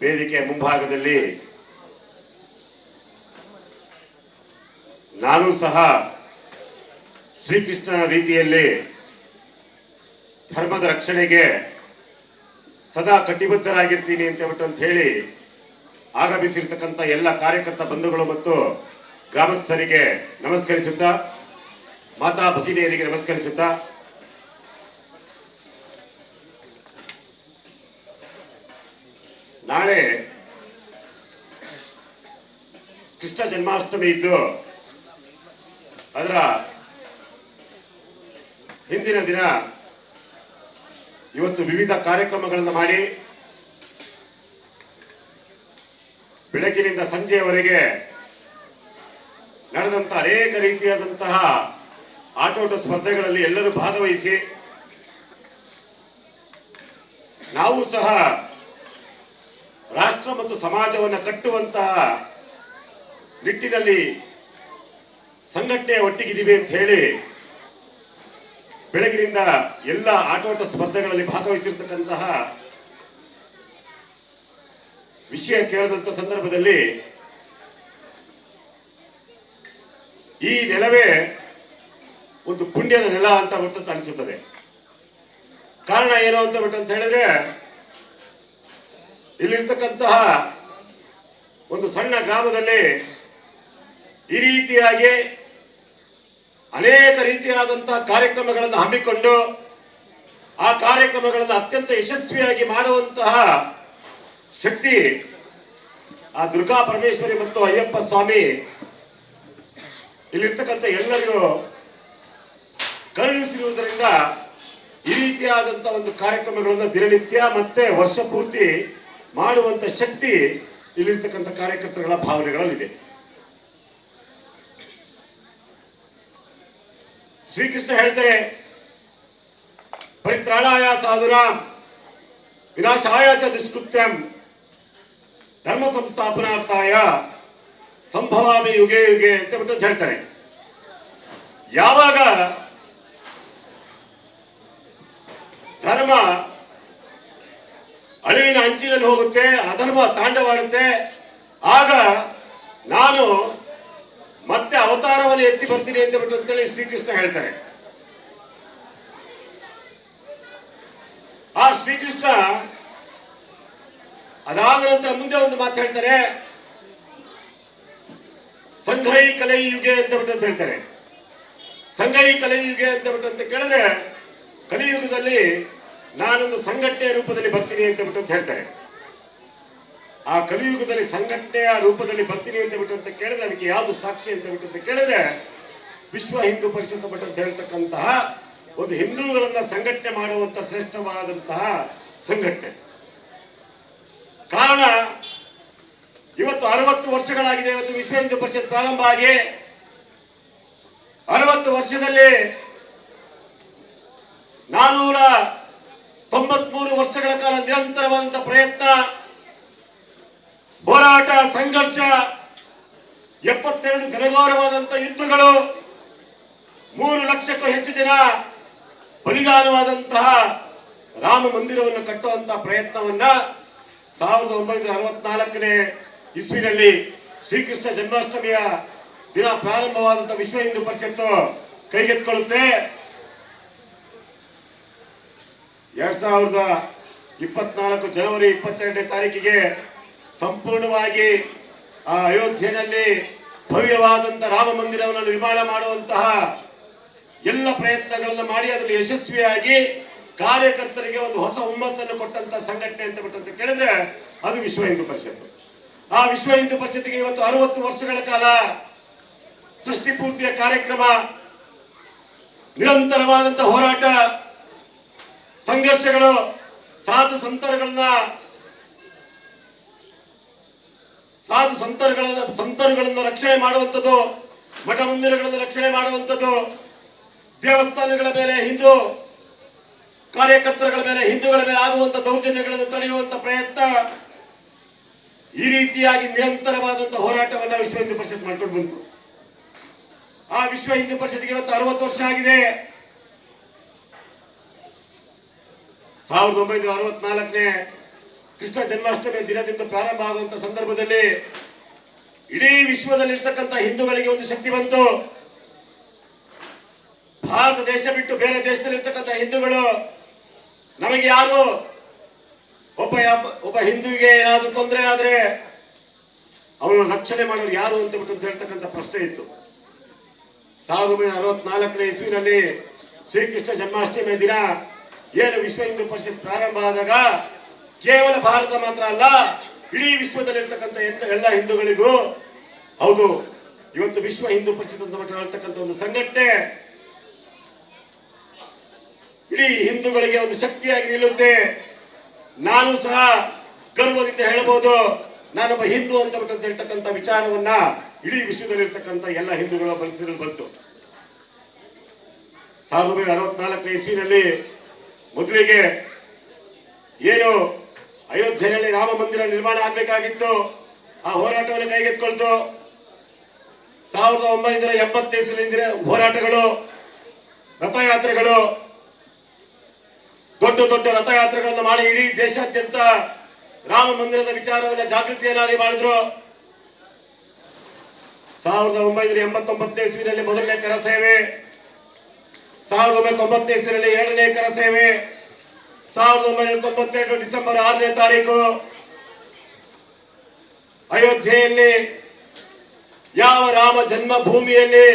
ವೇದಿಕೆ ಮುಂಭಾಗದಲ್ಲಿ ನಾನು ಸಹ ಶ್ರೀಕೃಷ್ಣನ ರೀತಿಯಲ್ಲಿ ಧರ್ಮದ ರಕ್ಷಣೆಗೆ ಸದಾ ಕಟಿಬದ್ಧರಾಗಿರ್ತೀನಿ ಅಂತ ಅಂತ ಹೇಳಿ ಆಗಮಿಸಿರ್ತಕ್ಕಂಥ ಎಲ್ಲ ಕಾರ್ಯಕರ್ತ ಬಂಧುಗಳು ಮತ್ತು ಗ್ರಾಮಸ್ಥರಿಗೆ ನಮಸ್ಕರಿಸುತ್ತಾ, ಮಾತಾ ಭಗಿನಿಯರಿಗೆ ನಮಸ್ಕರಿಸುತ್ತಾ ನಾಳೆ ಕೃಷ್ಣ ಜನ್ಮಾಷ್ಟಮಿ ಇದ್ದು ಅದರ ಹಿಂದಿನ ದಿನ ಇವತ್ತು ವಿವಿಧ ಕಾರ್ಯಕ್ರಮಗಳನ್ನು ಮಾಡಿ ಬೆಳಗಿನಿಂದ ಸಂಜೆಯವರೆಗೆ ನಡೆದಂತಹ ಅನೇಕ ರೀತಿಯಾದಂತಹ ಆಟೋಟ ಸ್ಪರ್ಧೆಗಳಲ್ಲಿ ಎಲ್ಲರೂ ಭಾಗವಹಿಸಿ ನಾವು ಸಹ ರಾಷ್ಟ್ರ ಮತ್ತು ಸಮಾಜವನ್ನು ಕಟ್ಟುವಂತಹ ನಿಟ್ಟಿನಲ್ಲಿ ಸಂಘಟನೆಯ ಒಟ್ಟಿಗಿದ್ದೀವಿ ಅಂತ ಹೇಳಿ ಬೆಳಗಿನಿಂದ ಎಲ್ಲ ಆಟೋಟ ಸ್ಪರ್ಧೆಗಳಲ್ಲಿ ಭಾಗವಹಿಸಿರ್ತಕ್ಕಂತಹ ವಿಷಯ ಕೇಳಿದಂತ ಸಂದರ್ಭದಲ್ಲಿ ಈ ನೆಲವೇ ಒಂದು ಪುಣ್ಯದ ನೆಲ ಅಂತ ಬಿಟ್ಟು ಅನಿಸುತ್ತದೆ. ಕಾರಣ ಏನು ಅಂತ ಬಿಟ್ಟು ಅಂತ ಹೇಳಿದ್ರೆ ಇಲ್ಲಿರ್ತಕ್ಕಂತಹ ಒಂದು ಸಣ್ಣ ಗ್ರಾಮದಲ್ಲಿ ಈ ರೀತಿಯಾಗಿ ಅನೇಕ ರೀತಿಯಾದಂತಹ ಕಾರ್ಯಕ್ರಮಗಳನ್ನು ಹಮ್ಮಿಕೊಂಡು ಆ ಕಾರ್ಯಕ್ರಮಗಳನ್ನು ಅತ್ಯಂತ ಯಶಸ್ವಿಯಾಗಿ ಮಾಡುವಂತಹ ಶಕ್ತಿ ಆ ದುರ್ಗಾ ಪರಮೇಶ್ವರಿ ಮತ್ತು ಅಯ್ಯಪ್ಪ ಸ್ವಾಮಿ ಇಲ್ಲಿರ್ತಕ್ಕಂಥ ಎಲ್ಲರಿಗೂ ಕರುಣಿಸಿರುವುದರಿಂದ ಈ ರೀತಿಯಾದಂಥ ಒಂದು ಕಾರ್ಯಕ್ರಮಗಳನ್ನು ದಿನನಿತ್ಯ ಮತ್ತೆ ವರ್ಷ ಪೂರ್ತಿ ಮಾಡುವಂತ ಶಕ್ತಿ ಇಲ್ಲಿರ್ತಕ್ಕಂಥ ಕಾರ್ಯಕರ್ತರುಗಳ ಭಾವನೆಗಳಲ್ಲಿದೆ. ಶ್ರೀಕೃಷ್ಣ ಹೇಳ್ತಾರೆ ಪರಿತ್ರಾಣಾಯ ಸಾಧುರಾಮ್ ವಿನಾಶಾಯ ಚ ದುಷ್ಕೃತ್ಯಂ ಧರ್ಮ ಸಂಸ್ಥಾಪನಾರ್ಥಾಯ ಸಂಭವಾಮಿ ಯುಗೆ ಯುಗೆ ಅಂತ ಬಿಟ್ಟು ಹೇಳ್ತಾರೆ. ಯಾವಾಗ ಧರ್ಮ ಅಳಿವಿನ ಅಂಚಿನಲ್ಲಿ ಹೋಗುತ್ತೆ ಅಧರ್ಮ ತಾಂಡವಾಡುತ್ತೆ. ಆಗ ನಾನು ಮತ್ತೆ ಅವತಾರವನ್ನು ಎತ್ತಿ ಬರ್ತೀನಿ ಅಂತ ಬಿಟ್ಟು ಅಂತೇಳಿ ಶ್ರೀಕೃಷ್ಣ ಹೇಳ್ತಾರೆ. ಆ ಶ್ರೀಕೃಷ್ಣ ಅದಾದ ನಂತರ ಮುಂದೆ ಒಂದು ಮಾತು ಹೇಳ್ತಾರೆ. ಸಂಘೈ ಕಲೈ ಯುಗೆ ಅಂತ ಬಿಟ್ಟು ಅಂತ ಹೇಳ್ತಾರೆ. ಸಂಘೈ ಕಲೈ ಯುಗೆ ಅಂತ ಬಿಟ್ಟು ಅಂತ ಕೇಳಿದ್ರೆ ಕಲಿಯುಗದಲ್ಲಿ ನಾನೊಂದು ಸಂಘಟನೆಯ ರೂಪದಲ್ಲಿ ಬರ್ತೀನಿ ಅಂತ ಬಿಟ್ಟು ಅಂತ ಹೇಳ್ತಾರೆ. ಆ ಕಲಿಯುಗದಲ್ಲಿ ಸಂಘಟನೆಯ ರೂಪದಲ್ಲಿ ಬರ್ತೀನಿ ಅಂತ ಬಿಟ್ಟು ಅಂತ ಕೇಳಿದ್ರೆ ಅದಕ್ಕೆ ಯಾವುದು ಸಾಕ್ಷಿ ಅಂತ ಬಿಟ್ಟು ಅಂತ ಕೇಳಿದ್ರೆ ವಿಶ್ವ ಹಿಂದೂ ಪರಿಷತ್ ಬಿಟ್ಟು ಅಂತ ಹೇಳ್ತಕ್ಕಂತಹ ಒಂದು ಹಿಂದೂಗಳನ್ನ ಸಂಘಟನೆ ಮಾಡುವಂತ ಶ್ರೇಷ್ಠವಾದಂತಹ ಸಂಘಟನೆ. ಕಾರಣ ಇವತ್ತು ಅರವತ್ತು ವರ್ಷಗಳಾಗಿದೆ, ಇವತ್ತು ವಿಶ್ವ ಹಿಂದೂ ಪರಿಷತ್ ಪ್ರಾರಂಭ ಆಗಿ ಅರವತ್ತು ವರ್ಷದಲ್ಲಿ ನಾನೂರ ತೊಂಬತ್ಮೂರು ವರ್ಷಗಳ ಕಾಲ ನಿರಂತರವಾದಂತಹ ಪ್ರಯತ್ನ, ಹೋರಾಟ, ಸಂಘರ್ಷ, ಎಪ್ಪತ್ತೆರಡು ಘನಘೋರವಾದಂತಹ ಯುದ್ಧಗಳು, ಮೂರು ಲಕ್ಷಕ್ಕೂ ಹೆಚ್ಚು ಜನ ಬಲಿದಾನವಾದಂತಹ ರಾಮ ಮಂದಿರವನ್ನು ಕಟ್ಟುವಂತಹ ಪ್ರಯತ್ನವನ್ನ ಸಾವಿರದ ಒಂಬೈನೂರ ಅರವತ್ನಾಲ್ಕನೇ ಇಸ್ವಿನಲ್ಲಿ ಶ್ರೀಕೃಷ್ಣ ಜನ್ಮಾಷ್ಟಮಿಯ ದಿನ ಪ್ರಾರಂಭವಾದಂತಹ ವಿಶ್ವ ಹಿಂದೂ ಪರಿಷತ್ತು ಕೈಗೆತ್ತಿಕೊಳ್ಳುತ್ತೆ. ಎರಡ್ ಸಾವಿರದ ಇಪ್ಪತ್ನಾಲ್ಕು ಜನವರಿ ಇಪ್ಪತ್ತೆರಡನೇ ತಾರೀಕಿಗೆ ಸಂಪೂರ್ಣವಾಗಿ ಆ ಅಯೋಧ್ಯೆಯಲ್ಲಿ ಭವ್ಯವಾದಂಥ ರಾಮ ಮಂದಿರವನ್ನು ನಿರ್ಮಾಣ ಮಾಡುವಂತಹ ಎಲ್ಲ ಪ್ರಯತ್ನಗಳನ್ನು ಮಾಡಿ ಅದರಲ್ಲಿ ಯಶಸ್ವಿಯಾಗಿ ಕಾರ್ಯಕರ್ತರಿಗೆ ಒಂದು ಹೊಸ ಹುಮ್ಮಸ್ಸನ್ನು ಕೊಟ್ಟಂತ ಸಂಘಟನೆ ಅಂತ ಬಿಟ್ಟಂತ ಕೇಳಿದ್ರೆ ಅದು ವಿಶ್ವ ಹಿಂದೂ ಪರಿಷತ್ತು. ಆ ವಿಶ್ವ ಹಿಂದೂ ಪರಿಷತ್ತಿಗೆ ಇವತ್ತು ಅರವತ್ತು ವರ್ಷಗಳ ಕಾಲ ಸೃಷ್ಟಿ ಪೂರ್ತಿಯ ಕಾರ್ಯಕ್ರಮ ನಿರಂತರವಾದಂತಹ ಹೋರಾಟ ಸಂಘರ್ಷಗಳು, ಸಾಧು ಸಂತರುಗಳನ್ನ ಸಾಧು ಸಂತರುಗಳ, ಸಂತರುಗಳನ್ನು ರಕ್ಷಣೆ ಮಾಡುವಂಥದ್ದು, ಮಠ ಮಂದಿರಗಳನ್ನು ರಕ್ಷಣೆ ಮಾಡುವಂಥದ್ದು, ದೇವಸ್ಥಾನಗಳ ಮೇಲೆ ಹಿಂದೂ ಕಾರ್ಯಕರ್ತರುಗಳ ಮೇಲೆ, ಹಿಂದೂಗಳ ಮೇಲೆ ಆಗುವಂತ ದೌರ್ಜನ್ಯಗಳನ್ನು ತಡೆಯುವಂತ ಪ್ರಯತ್ನ ಈ ರೀತಿಯಾಗಿ ನಿರಂತರವಾದಂತಹ ಹೋರಾಟವನ್ನು ವಿಶ್ವ ಹಿಂದೂ ಪರಿಷತ್ ಮಾಡ್ಕೊಂಡು ಬಂತು. ಆ ವಿಶ್ವ ಹಿಂದೂ ಪರಿಷತ್ಗೆ ಇವತ್ತು ಅರವತ್ತು ವರ್ಷ ಆಗಿದೆ. ಸಾವಿರದ ಒಂಬೈನೂರ ಅರವತ್ನಾಲ್ಕನೇ ಕೃಷ್ಣ ಜನ್ಮಾಷ್ಟಮಿ ದಿನದಿಂದ ಪ್ರಾರಂಭ ಆಗುವಂತ ಸಂದರ್ಭದಲ್ಲಿ ಇಡೀ ವಿಶ್ವದಲ್ಲಿರ್ತಕ್ಕಂಥ ಹಿಂದೂಗಳಿಗೆ ಒಂದು ಶಕ್ತಿ ಬಂತು. ಭಾರತ ದೇಶ ಬಿಟ್ಟು ಬೇರೆ ದೇಶದಲ್ಲಿರ್ತಕ್ಕಂಥ ಹಿಂದೂಗಳು, ನಮಗೆ ಯಾರು? ಒಬ್ಬ ಒಬ್ಬ ಹಿಂದೂಗೆ ಏನಾದರೂ ತೊಂದರೆ ಆದ್ರೆ ಅವನು ರಕ್ಷಣೆ ಮಾಡೋರು ಯಾರು ಅಂತ ಬಿಟ್ಟು ಅಂತ ಹೇಳ್ತಕ್ಕಂಥ ಪ್ರಶ್ನೆ ಇತ್ತು. ಸಾವಿರದ ಒಂಬೈನೂರ ಅರವತ್ನಾಲ್ಕನೇ ಇಸ್ವಿನಲ್ಲಿ ಶ್ರೀಕೃಷ್ಣ ಜನ್ಮಾಷ್ಟಮಿ ದಿನ ಏನು ವಿಶ್ವ ಹಿಂದೂ ಪರಿಷತ್ ಪ್ರಾರಂಭ ಆದಾಗ ಕೇವಲ ಭಾರತ ಮಾತ್ರ ಅಲ್ಲ, ಇಡೀ ವಿಶ್ವದಲ್ಲಿರ್ತಕ್ಕಂಥ ಎಲ್ಲ ಹಿಂದೂಗಳಿಗೂ, ಹೌದು, ಇವತ್ತು ವಿಶ್ವ ಹಿಂದೂ ಪರಿಷತ್ ಅಂತ ಹೇಳ್ತಕ್ಕಂಥ ಒಂದು ಸಂಘಟನೆ, ಇಡೀ ಹಿಂದೂಗಳಿಗೆ ಒಂದು ಶಕ್ತಿಯಾಗಿ ನಿಲ್ಲುತ್ತೆ. ನಾನು ಸಹ ಗರ್ವದಿಂದ ಹೇಳಬಹುದು ನಾನೊಬ್ಬ ಹಿಂದೂ ಅಂತ ಹೇಳ್ತಕ್ಕಂಥ ವಿಚಾರವನ್ನ ಇಡೀ ವಿಶ್ವದಲ್ಲಿರ್ತಕ್ಕಂಥ ಎಲ್ಲ ಹಿಂದೂಗಳ ಮನಸ್ಸಿನಲ್ಲಿ ಬಂತು. ಸಾವಿರದ ಒಂಬೈನೂರ ಅರವತ್ನಾಲ್ಕನೇ ಇಸ್ವಿನಲ್ಲಿ ಮೊದಲಿಗೆ ಏನು ಅಯೋಧ್ಯೆಯಲ್ಲಿ ರಾಮ ಮಂದಿರ ನಿರ್ಮಾಣ ಆಗಬೇಕಾಗಿತ್ತು, ಆ ಹೋರಾಟವನ್ನು ಕೈಗೆತ್ಕೊಳ್ತು ಸಾವಿರದ ಒಂಬೈನೂರ ಎಂಬತ್ತೈದರಿಂದ ಹೋರಾಟಗಳು, ರಥಯಾತ್ರೆಗಳು, ದೊಡ್ಡ ದೊಡ್ಡ ರಥಯಾತ್ರೆಗಳನ್ನು ಮಾಡಿ ಇಡೀ ದೇಶಾದ್ಯಂತ ರಾಮ ಮಂದಿರದ ವಿಚಾರವನ್ನು ಜಾಗೃತಿಯನ್ನಾಗಿ ಮಾಡಿದ್ರು. ಸಾವಿರದ ಒಂಬೈನೂರ ಎಂಬತ್ತೊಂಬತ್ತನೇ ಇಸ್ವಿನಲ್ಲಿ ಮೊದಲನೇ ಕರ ಸೇವೆ ಸಾವಿರದ ಒಂಬೈನೂರ ತೊಂಬತ್ತೈದರಲ್ಲಿ ಏಳನೇ ಕರ ಸೇವೆ. ಸಾವಿರದ ಒಂಬೈನೂರ ತೊಂಬತ್ತೆರಡು ಡಿಸೆಂಬರ್ ಆರನೇ ತಾರೀಕು ಅಯೋಧ್ಯೆಯಲ್ಲಿ ಯಾವ ರಾಮ ಜನ್ಮಭೂಮಿಯಲ್ಲಿ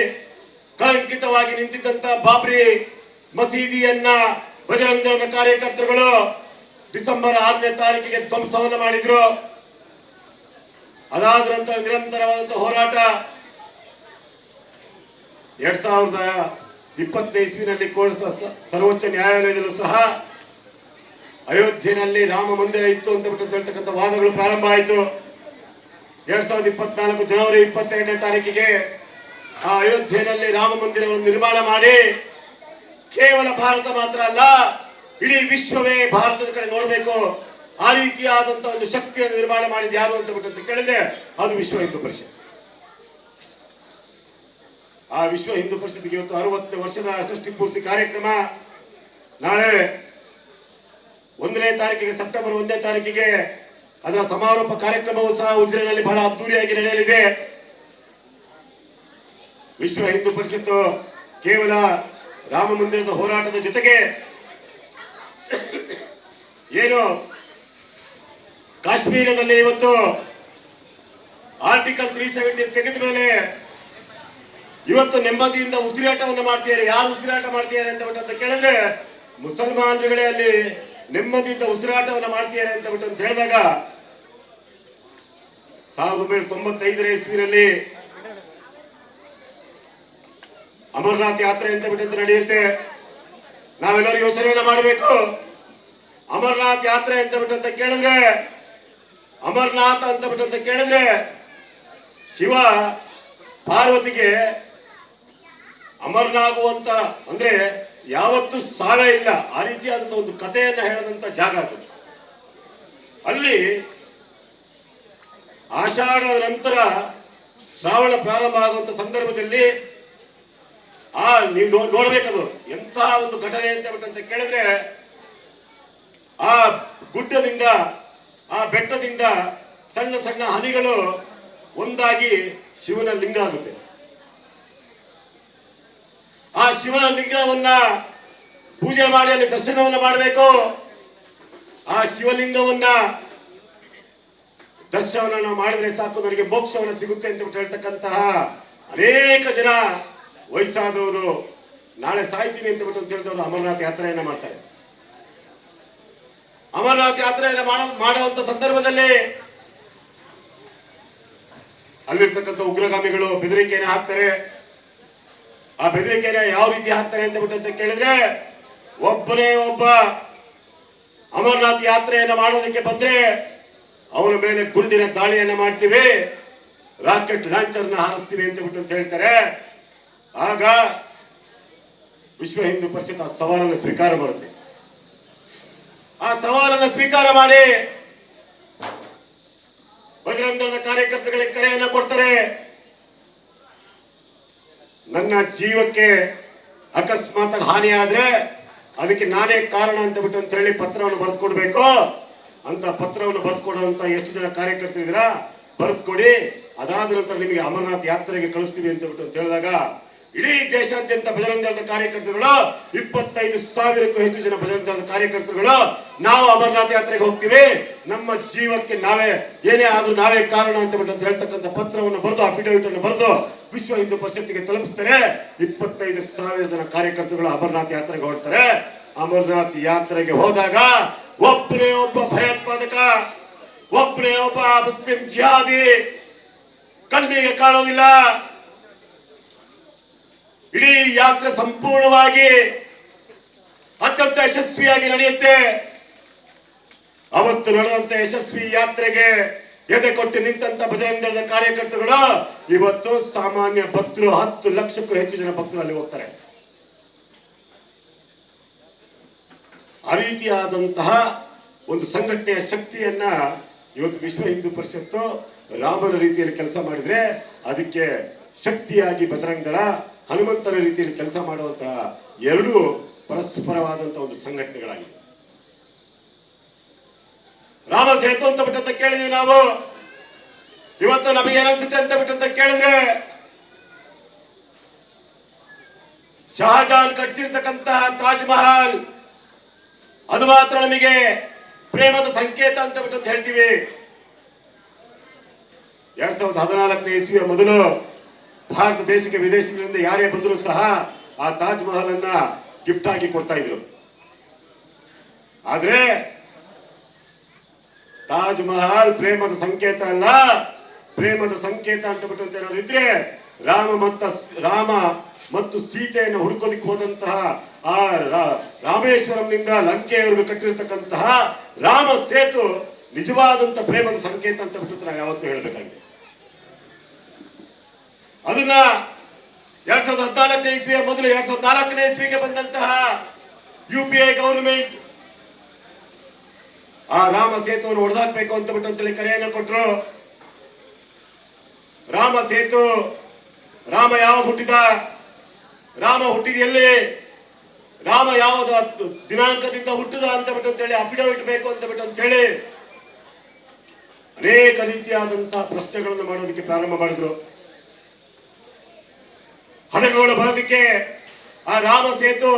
ಕಳಂಕಿತವಾಗಿ ನಿಂತಿದ್ದಂತ ಬಾಬ್ರಿ ಮಸೀದಿಯನ್ನ ಬಜರಂಗ ದಳದ ಕಾರ್ಯಕರ್ತರುಗಳು ಡಿಸೆಂಬರ್ ಆರನೇ ತಾರೀಕಿಗೆ ಧ್ವಂಸವನ್ನು ಮಾಡಿದ್ರು. ಅದಾದ ನಂತರ ನಿರಂತರವಾದಂತಹ ಹೋರಾಟ. ಎರಡ್ ಸಾವಿರದ ಇಪ್ಪತ್ತನೇ ಇಸ್ವಿನಲ್ಲಿ ಕೋರ್ಸ್ ಸರ್ವೋಚ್ಚ ನ್ಯಾಯಾಲಯದಲ್ಲೂ ಸಹ ಅಯೋಧ್ಯೆಯಲ್ಲಿ ರಾಮ ಮಂದಿರ ಇತ್ತು ಅಂತ ಹೇಳ್ತಕ್ಕಂಥ ವಾದಗಳು ಪ್ರಾರಂಭ ಆಯಿತು. ಎರಡ್ ಸಾವಿರದ ಇಪ್ಪತ್ನಾಲ್ಕು ಜನವರಿ ಇಪ್ಪತ್ತೆರಡನೇ ತಾರೀಕಿಗೆ ಆ ಅಯೋಧ್ಯೆಯಲ್ಲಿ ರಾಮ ಮಂದಿರವನ್ನು ನಿರ್ಮಾಣ ಮಾಡಿ ಕೇವಲ ಭಾರತ ಮಾತ್ರ ಅಲ್ಲ, ಇಡೀ ವಿಶ್ವವೇ ಭಾರತದ ಕಡೆ ನೋಡಬೇಕು. ಆ ರೀತಿಯಾದಂತಹ ಒಂದು ಶಕ್ತಿಯನ್ನು ನಿರ್ಮಾಣ ಮಾಡಿದ ಯಾರು ಅಂತ ಕೇಳಿದ್ರೆ ಅದು ವಿಶ್ವ ಹಿಂದೂ ಪರಿಷತ್. ಆ ವಿಶ್ವ ಹಿಂದೂ ಪರಿಷತ್ಗೆ ಇವತ್ತು ಅರವತ್ತು ವರ್ಷದ ಷಷ್ಠಿ ಪೂರ್ತಿ ಕಾರ್ಯಕ್ರಮ. ನಾಳೆ ಒಂದನೇ ತಾರೀಕಿಗೆ, ಸೆಪ್ಟೆಂಬರ್ ಒಂದನೇ ತಾರೀಕಿಗೆ ಅದರ ಸಮಾರೋಪ ಕಾರ್ಯಕ್ರಮವೂ ಸಹ ಉಜಿರೆನಲ್ಲಿ ಬಹಳ ಅದ್ದೂರಿಯಾಗಿ ನಡೆಯಲಿದೆ. ವಿಶ್ವ ಹಿಂದೂ ಪರಿಷತ್ತು ಕೇವಲ ರಾಮ ಮಂದಿರದ ಹೋರಾಟದ ಜೊತೆಗೆ ಏನು ಕಾಶ್ಮೀರದಲ್ಲಿ ಇವತ್ತು ಆರ್ಟಿಕಲ್ ತ್ರೀ ಸೆವೆಂಟಿ ತೆಗೆದ ಮೇಲೆ ಇವತ್ತು ನೆಮ್ಮದಿಯಿಂದ ಉಸಿರಾಟವನ್ನು ಮಾಡ್ತಿದ್ದಾರೆ. ಯಾರು ಉಸಿರಾಟ ಮಾಡ್ತಿದ್ದಾರೆ ಅಂತ ಕೇಳಿದ್ರೆ, ಮುಸಲ್ಮಾನರುಗಳೇ ಅಲ್ಲಿ ನೆಮ್ಮದಿಯಿಂದ ಉಸಿರಾಟವನ್ನು ಮಾಡ್ತಿದ್ದಾರೆ ಅಂತ ಬಿಟ್ಟು ಅಂತ ಹೇಳಿದಾಗ, ಸಾವಿರದ ಒಂಬೈನೂರ ತೊಂಬತ್ತೈದರ ಇಸ್ವಿನಲ್ಲಿ ಅಮರನಾಥ್ ಯಾತ್ರೆ ಅಂತ ಬಿಟ್ಟಂತ ನಡೆಯುತ್ತೆ. ನಾವೆಲ್ಲರೂ ಯೋಚನೆಯನ್ನ ಮಾಡಬೇಕು. ಅಮರನಾಥ್ ಯಾತ್ರೆ ಅಂತ ಬಿಟ್ಟಂತ ಕೇಳಿದ್ರೆ, ಅಮರನಾಥ ಅಂತ ಬಿಟ್ಟಂತ ಕೇಳಿದ್ರೆ ಶಿವ ಪಾರ್ವತಿಗೆ ಅಮರನಾಗುವಂತ ಅಂದ್ರೆ ಯಾವತ್ತೂ ಸಾವೇ ಇಲ್ಲ. ಆ ರೀತಿಯಾದಂತ ಒಂದು ಕಥೆಯನ್ನ ಹೇಳದಂತ ಜಾಗ ಅದು. ಅಲ್ಲಿ ಆಷಾಢದ ನಂತರ ಶ್ರಾವಣ ಪ್ರಾರಂಭ ಆಗುವಂತ ಸಂದರ್ಭದಲ್ಲಿ ಆ ನೀವು ನೋಡ್ಬೇಕದು. ಎಂಥ ಒಂದು ಘಟನೆ ಅಂತ ಕೇಳಿದ್ರೆ, ಆ ಗುಡ್ಡದಿಂದ, ಆ ಬೆಟ್ಟದಿಂದ ಸಣ್ಣ ಸಣ್ಣ ಹನಿಗಳು ಒಂದಾಗಿ ಶಿವನ ಲಿಂಗ ಆಗುತ್ತೆ. ಆ ಶಿವನ ಲಿಂಗವನ್ನ ಪೂಜೆ ಮಾಡಿ ಅಲ್ಲಿ ದರ್ಶನವನ್ನು ಮಾಡಬೇಕು. ಆ ಶಿವಲಿಂಗವನ್ನ ದರ್ಶನವನ್ನು ಮಾಡಿದ್ರೆ ಸಾಕು, ನನಗೆ ಮೋಕ್ಷವನ್ನು ಸಿಗುತ್ತೆ ಅಂತ ಹೇಳ್ತಕ್ಕಂತಹ ಅನೇಕ ಜನ ವಯಸ್ಸಾದವರು ನಾಳೆ ಸಾಯ್ತೀನಿ ಅಂತ ಬಿಟ್ಟು ಅಂತ ಹೇಳಿದವರು ಅಮರನಾಥ ಯಾತ್ರೆಯನ್ನ ಮಾಡ್ತಾರೆ. ಅಮರನಾಥ ಯಾತ್ರೆಯನ್ನ ಮಾಡೋ, ಮಾಡುವಂತ ಸಂದರ್ಭದಲ್ಲಿ ಅಲ್ಲಿರ್ತಕ್ಕಂಥ ಉಗ್ರಗಾಮಿಗಳು ಬೆದರಿಕೆಯನ್ನು ಹಾಕ್ತಾರೆ. ಆ ಬೆದರಿಕೆನ ಯಾವ ರೀತಿ ಹಾಕ್ತಾರೆ ಅಂತ ಬಿಟ್ಟು ಅಂತ ಕೇಳಿದ್ರೆ ಒಬ್ಬನೇ ಒಬ್ಬ ಅಮರನಾಥ್ ಯಾತ್ರೆಯನ್ನು ಮಾಡೋದಕ್ಕೆ ಬಂದ್ರೆ ಅವನ ಮೇಲೆ ಗುಂಡಿನ ದಾಳಿಯನ್ನು ಮಾಡ್ತೀವಿ, ರಾಕೆಟ್ ಲಾಂಚರ್ನ ಹಾರಿಸ್ತೀವಿ ಅಂತ ಬಿಟ್ಟು ಅಂತ ಹೇಳ್ತಾರೆ. ಆಗ ವಿಶ್ವ ಹಿಂದೂ ಪರಿಷತ್ ಆ ಸವಾಲನ್ನು ಸ್ವೀಕಾರ ಮಾಡುತ್ತೆ. ಆ ಸವಾಲನ್ನು ಸ್ವೀಕಾರ ಮಾಡಿ ಬಜರಂಗ ಕಾರ್ಯಕರ್ತರಿಗೆ ಕಾರ್ಯಕರ್ತಗಳಿಗೆ ಕರೆಯನ್ನ ಕೊಡ್ತಾರೆ. ನನ್ನ ಜೀವಕ್ಕೆ ಅಕಸ್ಮಾತ್ ಹಾನಿ ಆದ್ರೆ ಅದಕ್ಕೆ ನಾನೇ ಕಾರಣ ಅಂತ ಬಿಟ್ಟು ಅಂತ ಹೇಳಿ ಪತ್ರವನ್ನು ಬರೆದು ಕೊಡ್ಬೇಕು ಅಂತ ಪತ್ರವನ್ನು ಬರೆದುಕೊಡುವಂತ ಎಷ್ಟು ಜನ ಕಾರ್ಯಕರ್ತರಿದ್ದೀರಾ? ಬರೆದುಕೊಡಿ. ಅದಾದ ನಂತರ ನಿಮಗೆ ಅಮರನಾಥ್ ಯಾತ್ರೆಗೆ ಕಳಿಸ್ತೀವಿ ಅಂತ ಬಿಟ್ಟು ಅಂತ ಹೇಳಿದಾಗ ಇಡೀ ದೇಶಾದ್ಯಂತ ಬಜರಂಗ ದಳದ ಕಾರ್ಯಕರ್ತರುಗಳು, ಇಪ್ಪತ್ತೈದು ಸಾವಿರಕ್ಕೂ ಹೆಚ್ಚು ಜನ ಬಜರಂಗ ದಳದ ಕಾರ್ಯಕರ್ತರುಗಳು, ನಾವು ಅಮರನಾಥ ಯಾತ್ರೆಗೆ ಹೋಗ್ತೀವಿ. ನಮ್ಮ ಜೀವಕ್ಕೆ ನಾವೇ, ಏನೇ ಆದ್ರೂ ನಾವೇ ಕಾರಣ ಅಂತ ಬಿಟ್ಟು ಹೇಳ್ತಕ್ಕಂಥ ಪತ್ರವನ್ನು ಬರೆದು ಅಫಿಡವಿಟ್ ಅನ್ನು ಬರೆದು, ವಿಶ್ವ ಹಿಂದೂ ಪರಿಷತ್ತಿಗೆ ತಲುಪಿಸ್ತಾರೆ. ಇಪ್ಪತ್ತೈದು ಸಾವಿರ ಜನ ಕಾರ್ಯಕರ್ತರುಗಳು ಅಮರನಾಥ್ ಯಾತ್ರೆಗೆ ಹೋಗ್ತಾರೆ ಅಮರನಾಥ್ ಯಾತ್ರೆಗೆ ಹೋದಾಗ ಒಬ್ಬನೇ ಒಬ್ಬ ಭಯೋತ್ಪಾದಕ ಒಬ್ಬನೇ ಒಬ್ಬ ಮುಸ್ಲಿಂ ಜಿಹಾದಿ, ಕಣ್ಣಿಗೆ ಕಾಣೋದಿಲ್ಲ. ಇಡೀ ಯಾತ್ರೆ ಸಂಪೂರ್ಣವಾಗಿ ಅತ್ಯಂತ ಯಶಸ್ವಿಯಾಗಿ ನಡೆಯುತ್ತೆ. ಅವತ್ತು ನಡೆದಂತ ಯಶಸ್ವಿ ಯಾತ್ರೆಗೆ ಎದೆ ಕೊಟ್ಟು ನಿಂತ ಬಜರಂಗ ದಳದ ಕಾರ್ಯಕರ್ತರುಗಳು ಇವತ್ತು ಸಾಮಾನ್ಯ ಭಕ್ತರು ಹತ್ತು ಲಕ್ಷಕ್ಕೂ ಹೆಚ್ಚು ಜನ ಭಕ್ತರು ಅಲ್ಲಿ ಹೋಗ್ತಾರೆ. ಆ ರೀತಿಯಾದಂತಹ ಒಂದು ಸಂಘಟನೆಯ ಶಕ್ತಿಯನ್ನ ಇವತ್ತು ವಿಶ್ವ ಹಿಂದೂ ಪರಿಷತ್ತು ರಾಮನ ರೀತಿಯಲ್ಲಿ ಕೆಲಸ ಮಾಡಿದ್ರೆ ಅದಕ್ಕೆ ಶಕ್ತಿಯಾಗಿ ಬಜರಂಗ ದಳ ಹನುಮಂತನ ರೀತಿಯಲ್ಲಿ ಕೆಲಸ ಮಾಡುವಂತಹ ಎರಡು ಪರಸ್ಪರವಾದಂತಹ ಒಂದು ಸಂಘಟನೆಗಳಾಗಿವೆ. ರಾಮ ಸೇತು ಅಂತ ಬಿಟ್ಟಂತ ಕೇಳಿದ್ವಿ ನಾವು. ಇವತ್ತು ನಮಗೆ ಏನನ್ಸುತ್ತೆ ಅಂತ ಬಿಟ್ಟಂತ ಕೇಳಿದ್ರೆ, ಶಹಜಾನ್ ಕಟ್ಟಿಸಿರ್ತಕ್ಕಂತಹ ತಾಜ್ ಮಹಲ್ ಅದು ಮಾತ್ರ ನಮಗೆ ಪ್ರೇಮದ ಸಂಕೇತ ಅಂತ ಬಿಟ್ಟಂತ ಹೇಳ್ತೀವಿ. ಎರಡ್ ಸಾವಿರದ ಹದಿನಾಲ್ಕನೇ ಇಸ್ವಿಯ ಮೊದಲು ಭಾರತ ದೇಶಕ್ಕೆ ವಿದೇಶಗಳಿಂದ ಯಾರೇ ಬಂದರೂ ಸಹ ಆ ತಾಜ್ ಮಹಲ್ ಅನ್ನ ಗಿಫ್ಟ್ ಆಗಿ ಕೊಡ್ತಾ ಇದ್ರು. ಆದ್ರೆ ತಾಜ್ ಮಹಲ್ ಪ್ರೇಮದ ಸಂಕೇತ ಅಲ್ಲ. ಪ್ರೇಮದ ಸಂಕೇತ ಅಂತ ಬಿಟ್ಟು ಅಂತ ಏನಾದ್ರು ಇದ್ರೆ ರಾಮ ಮತ್ತ ರಾಮ ಮತ್ತು ಸೀತೆಯನ್ನು ಹುಡುಕೋದಿಕ್ಕೆ ಹೋದಂತಹ ಆ ರಾಮೇಶ್ವರಂನಿಂದ ಲಂಕೆಯವರೆಗೂ ಕಟ್ಟಿರ್ತಕ್ಕಂತಹ ರಾಮ ಸೇತು ನಿಜವಾದಂತ ಪ್ರೇಮದ ಸಂಕೇತ ಅಂತ ಬಿಟ್ಟು ನಾವು ಯಾವತ್ತೂ ಹೇಳಬೇಕಾಗಿದೆ. ಅದನ್ನ ಎರಡ್ ಸಾವಿರದ ಹದಿನಾಲ್ಕನೇ ಇಸ್ವಿಯ ಮೊದಲು ಎರಡ್ ಸಾವಿರದ ನಾಲ್ಕನೇ ಇಸ್ವಿಗೆ ಬಂದಂತಹ ಯು ಪಿ ಐ ಗೌರ್ಮೆಂಟ್ ಆ ರಾಮ ಸೇತುವನ್ನು ಹೊಡೆದಾಕ್ಬೇಕು ಅಂತ ಬಿಟ್ಟು ಅಂತೇಳಿ ಕರೆಯನ್ನು ಕೊಟ್ಟರು ರಾಮ ಸೇತು, ರಾಮ ಯಾವ ಹುಟ್ಟಿದ, ರಾಮ ಹುಟ್ಟಿದ ಎಲ್ಲಿ, ರಾಮ ಯಾವುದು ದಿನಾಂಕದಿಂದ ಹುಟ್ಟಿದ ಅಂತ ಬಿಟ್ಟು ಅಂತೇಳಿ ಅಫಿಡವಿಟ್ ಬೇಕು ಅಂತ ಬಿಟ್ಟು ಅಂತ ಹೇಳಿ ಅನೇಕ ರೀತಿಯಾದಂತಹ ಪ್ರಶ್ನೆಗಳನ್ನು ಮಾಡೋದಕ್ಕೆ ಪ್ರಾರಂಭ ಮಾಡಿದ್ರು. ಹಡಗುಗಳು ಬರೋದಕ್ಕೆ ಆ ರಾಮ ಸೇತು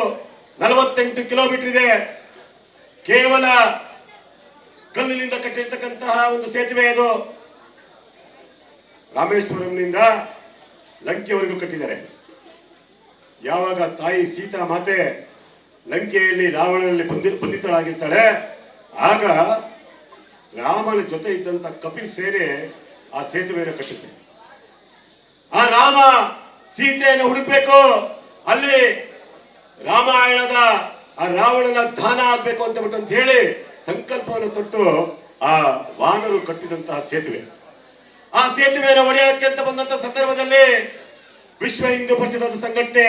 ನಲವತ್ತೆಂಟು ಕಿಲೋಮೀಟರ್ ಇದೆ. ಕೇವಲ ಕಲ್ಲಿನಿಂದ ಕಟ್ಟಿರ್ತಕ್ಕಂತಹ ಒಂದು ಸೇತುವೆ ಅದು ರಾಮೇಶ್ವರಂನಿಂದ ಲಂಕೆವರೆಗೂ ಕಟ್ಟಿದ್ದಾರೆ. ಯಾವಾಗ ತಾಯಿ ಸೀತಾ ಮಾತೆ ಲಂಕೆಯಲ್ಲಿ ರಾವಣನಲ್ಲಿ ಬಂದಿ, ಬಂಧಿತಳಾಗಿರ್ತಾಳೆ, ಆಗ ರಾಮನ ಜೊತೆ ಇದ್ದಂತ ಕಪಿಲ್ ಸೇನೆ ಆ ಸೇತುವೆಯನ್ನು ಕಟ್ಟುತ್ತೆ. ಆ ರಾಮ ಸೀತೆಯನ್ನು ಹುಡುಕ್ಬೇಕು. ಅಲ್ಲಿ ರಾಮಾಯಣದ, ಆ ರಾವಣನ ದಾನ ಆಗ್ಬೇಕು ಅಂತ ಬಿಟ್ಟು ಅಂತ ಹೇಳಿ ಸಂಕಲ್ಪವನ್ನು ತೊಟ್ಟು ಆ ವಾನರು ಕಟ್ಟಿದಂತಹ ಸೇತುವೆ. ಆ ಸೇತುವೆಯನ್ನು ಒಡೆಯೋಕ್ಕೆ ಅಂತ ಬಂದಂತ ಸಂದರ್ಭದಲ್ಲಿ ವಿಶ್ವ ಹಿಂದೂ ಪರಿಷತ್ ಸಂಘಟನೆ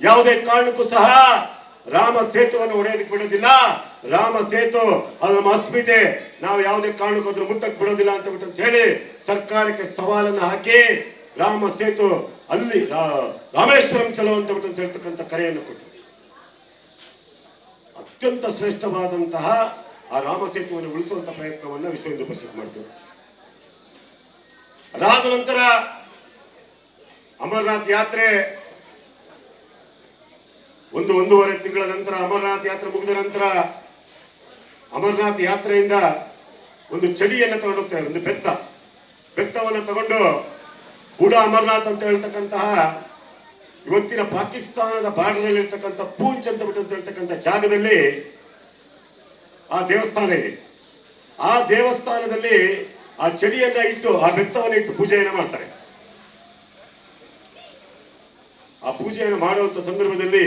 ಯಾವುದೇ ಕಾರಣಕ್ಕೂ ಸಹ ರಾಮ ಸೇತುವನ್ನು ಒಡೆಯೋದಕ್ಕೆ ಬಿಡೋದಿಲ್ಲ. ರಾಮ ಸೇತು ಅದು ನಮ್ಮ ಅಸ್ಮಿತೆ ನಾವು ಯಾವುದೇ ಕಾರಣಕ್ಕೂ ಅದ್ರ ಮುಟ್ಟಕ್ಕೆ ಬಿಡೋದಿಲ್ಲ ಅಂತ ಬಿಟ್ಟು ಅಂತ ಹೇಳಿ ಸರ್ಕಾರಕ್ಕೆ ಸವಾಲನ್ನು ಹಾಕಿ ರಾಮ ಸೇತು ಅಲ್ಲಿ ರಾಮೇಶ್ವರಂ ಚಲೋ ಅಂತ ಹೇಳ್ತಕ್ಕಂಥ ಕರೆಯನ್ನು ಕೊಟ್ಟರು ಅತ್ಯಂತ ಶ್ರೇಷ್ಠವಾದಂತಹ ಆ ರಾಮ ಸೇತುವನ್ನು ಉಳಿಸುವಂತ ಪ್ರಯತ್ನವನ್ನು ವಿಶ್ವ ಹಿಂದೂ ಪರಿಷತ್ ಮಾಡ್ತೇವೆ. ಅದಾದ ನಂತರ ಅಮರನಾಥ್ ಯಾತ್ರೆ ಒಂದು ಒಂದೂವರೆ ತಿಂಗಳ ನಂತರ ಅಮರನಾಥ್ ಯಾತ್ರೆ ಮುಗಿದ ನಂತರ ಅಮರನಾಥ್ ಯಾತ್ರೆಯಿಂದ ಒಂದು ಚಡಿಯನ್ನು ತಗೊಂಡೋಗ್ತಾರೆ, ಒಂದು ಬೆತ್ತ. ಬೆತ್ತವನ್ನು ತಗೊಂಡು ಕೂಡ ಅಮರನಾಥ್ ಅಂತ ಹೇಳ್ತಕ್ಕಂತಹ ಇವತ್ತಿನ ಪಾಕಿಸ್ತಾನದ ಬಾರ್ಡರ್ ಇರ್ತಕ್ಕಂಥ ಪೂಂಚ್ ಅಂತ ಬಿಟ್ಟು ಅಂತ ಹೇಳ್ತಕ್ಕಂಥ ಜಾಗದಲ್ಲಿ ಆ ದೇವಸ್ಥಾನ ಇದೆ. ಆ ದೇವಸ್ಥಾನದಲ್ಲಿ ಆ ಚಡಿಯನ್ನ ಇಟ್ಟು, ಆ ಬೆತ್ತವನ್ನು ಇಟ್ಟು ಪೂಜೆಯನ್ನು ಮಾಡ್ತಾರೆ. ಆ ಪೂಜೆಯನ್ನು ಮಾಡುವಂತ ಸಂದರ್ಭದಲ್ಲಿ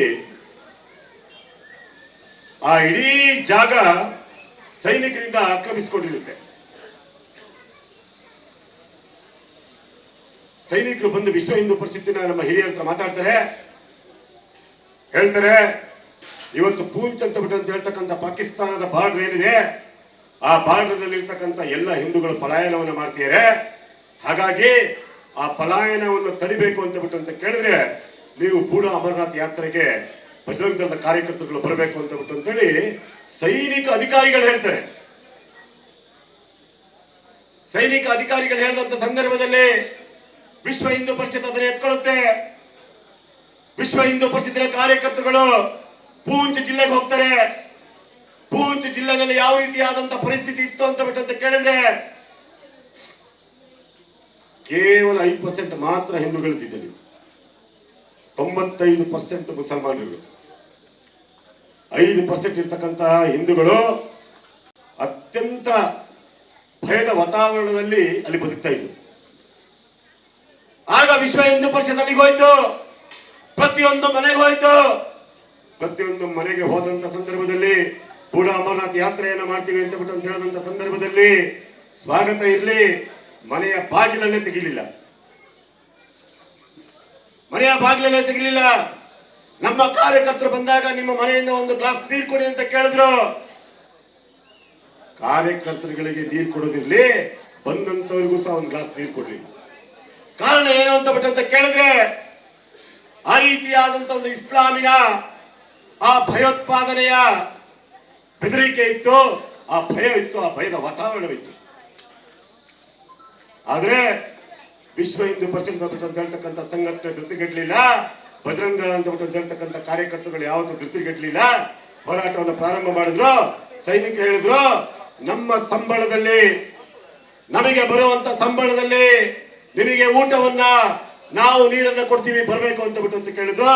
ಆ ಇಡೀ ಜಾಗ ಸೈನಿಕರಿಂದ ಆಕ್ರಮಿಸಿಕೊಂಡಿರುತ್ತೆ. ಸೈನಿಕರು ಬಂದು ವಿಶ್ವ ಹಿಂದೂ ಪರಿಸ್ಥಿತಿನ ನಮ್ಮ ಹಿರಿಯರ ಹತ್ರ ಮಾತಾಡ್ತಾರೆ. ಹೇಳ್ತಾರೆ, ಇವತ್ತು ಪೂಂಚ್ ಅಂತ ಬಿಟ್ಟು ಅಂತ ಹೇಳ್ತಕ್ಕಂಥ ಪಾಕಿಸ್ತಾನದ ಬಾರ್ಡರ್ ಏನಿದೆ, ಆ ಬಾರ್ಡರ್ನಲ್ಲಿ ಇರ್ತಕ್ಕಂಥ ಎಲ್ಲ ಹಿಂದೂಗಳು ಪಲಾಯನವನ್ನು ಮಾಡ್ತಿದ್ದಾರೆ. ಹಾಗಾಗಿ ಆ ಪಲಾಯನವನ್ನು ತಡಿಬೇಕು ಅಂತ ಬಿಟ್ಟು ಅಂತ ಕೇಳಿದ್ರೆ, ನೀವು ಬೂಡ ಅಮರನಾಥ್ ಯಾತ್ರೆಗೆ ಬಜರಂಗ ದಳದ ಕಾರ್ಯಕರ್ತರುಗಳು ಬರಬೇಕು ಅಂತ ಬಿಟ್ಟು ಅಂತೇಳಿ ಸೈನಿಕ ಅಧಿಕಾರಿಗಳು ಹೇಳ್ತಾರೆ. ಸೈನಿಕ ಅಧಿಕಾರಿಗಳು ಹೇಳಿದಂತ ಸಂದರ್ಭದಲ್ಲಿ ವಿಶ್ವ ಹಿಂದೂ ಪರಿಷತ್ ಅದನ್ನು ಎತ್ಕೊಳ್ಳುತ್ತೆ. ವಿಶ್ವ ಹಿಂದೂ ಪರಿಷತ್ತಿನ ಕಾರ್ಯಕರ್ತರುಗಳು ಪೂಂಚ್ ಜಿಲ್ಲೆಗೆ ಹೋಗ್ತಾರೆ. ಪೂಂಚ್ ಜಿಲ್ಲೆನಲ್ಲಿ ಯಾವ ರೀತಿಯಾದಂತ ಪರಿಸ್ಥಿತಿ ಇತ್ತು ಅಂತ ಬಿಟ್ಟಂತ ಕೇಳಿದ್ರೆ, ಕೇವಲ ಐದು ಪರ್ಸೆಂಟ್ ಮಾತ್ರ ಹಿಂದೂಗಳಿದ್ದಲ್ಲಿ ತೊಂಬತ್ತೈದು ಪರ್ಸೆಂಟ್ ಮುಸಲ್ಮಾನರು. ಐದು ಪರ್ಸೆಂಟ್ ಇರ್ತಕ್ಕಂತಹ ಹಿಂದೂಗಳು ಅತ್ಯಂತ ಭಯದ ವಾತಾವರಣದಲ್ಲಿ ಅಲ್ಲಿ ಬದುಕ್ತಾ ಇದ್ರು. ಆಗ ವಿಶ್ವ ಹಿಂದೂ ಪರಿಷತ್ ಅಲ್ಲಿಗೆ ಹೋಯ್ತು. ಪ್ರತಿಯೊಂದು ಮನೆಗೆ ಹೋಯ್ತು. ಪ್ರತಿಯೊಂದು ಮನೆಗೆ ಹೋದಂತ ಸಂದರ್ಭದಲ್ಲಿ ಕೂಡ ಅಮರನಾಥ್ ಯಾತ್ರೆಯನ್ನು ಮಾಡ್ತೀವಿ ಅಂತ ಬಿಟ್ಟು ಅಂತ ಹೇಳಿದಂತ ಸಂದರ್ಭದಲ್ಲಿ ಸ್ವಾಗತ ಇರಲಿ. ಮನೆಯ ಬಾಗಿಲನ್ನೇ ತೆಗಿಲಿಲ್ಲ. ಮನೆಯ ಬಾಗಿಲನ್ನೇ ತೆಗಿಲಿಲ್ಲ. ನಮ್ಮ ಕಾರ್ಯಕರ್ತರು ಬಂದಾಗ ನಿಮ್ಮ ಮನೆಯಿಂದ ಒಂದು ಗ್ಲಾಸ್ ನೀರು ಕೊಡಿ ಅಂತ ಕೇಳಿದ್ರು. ಕಾರ್ಯಕರ್ತರುಗಳಿಗೆ ನೀರು ಕೊಡೋದಿರ್ಲಿ, ಬಂದಂತವ್ರಿಗೂ ಸಹ ಒಂದು ಗ್ಲಾಸ್ ನೀರು ಕೊಡ್ಲಿ. ಕಾರಣ ಏನು ಅಂತ ಬಿಟ್ಟು ಅಂತ ಕೇಳಿದ್ರೆ, ಆ ರೀತಿಯಾದಂತ ಒಂದು ಇಸ್ಲಾಮಿನ ಆ ಭಯೋತ್ಪಾದನೆಯ ಬೆದರಿಕೆ ಇತ್ತು, ಆ ಭಯ ಇತ್ತು, ಆ ಭಯದ ವಾತಾವರಣವಿತ್ತು. ಆದ್ರೆ ವಿಶ್ವ ಹಿಂದೂ ಪರಿಷತ್ ಅಂತ ಹೇಳ್ತಕ್ಕಂಥ ಸಂಘಟನೆ ಧೃತಿಗೆಡ್ಲಿಲ್ಲ ಬಜರಂಗ ದಳ ಅಂತ ಹೇಳ್ತಕ್ಕಂಥ ಕಾರ್ಯಕರ್ತರುಗಳು ಯಾವತ್ತೂ ಧೃತಿಗೆಡ್ಲಿಲ್ಲ. ಹೋರಾಟವನ್ನು ಪ್ರಾರಂಭ ಮಾಡಿದ್ರು, ಸೈನಿಕರು ಹೇಳಿದ್ರು, ನಮ್ಮ ಸಂಬಳದಲ್ಲಿ ನಮಗೆ ಬರುವಂತ ಸಂಬಳದಲ್ಲಿ ನಿಮಗೆ ಊಟವನ್ನ ನಾವು ನೀರನ್ನ ಕೊಡ್ತೀವಿ, ಬರಬೇಕು ಅಂತ ಬಿಟ್ಟು ಅಂತ ಕೇಳಿದ್ರು.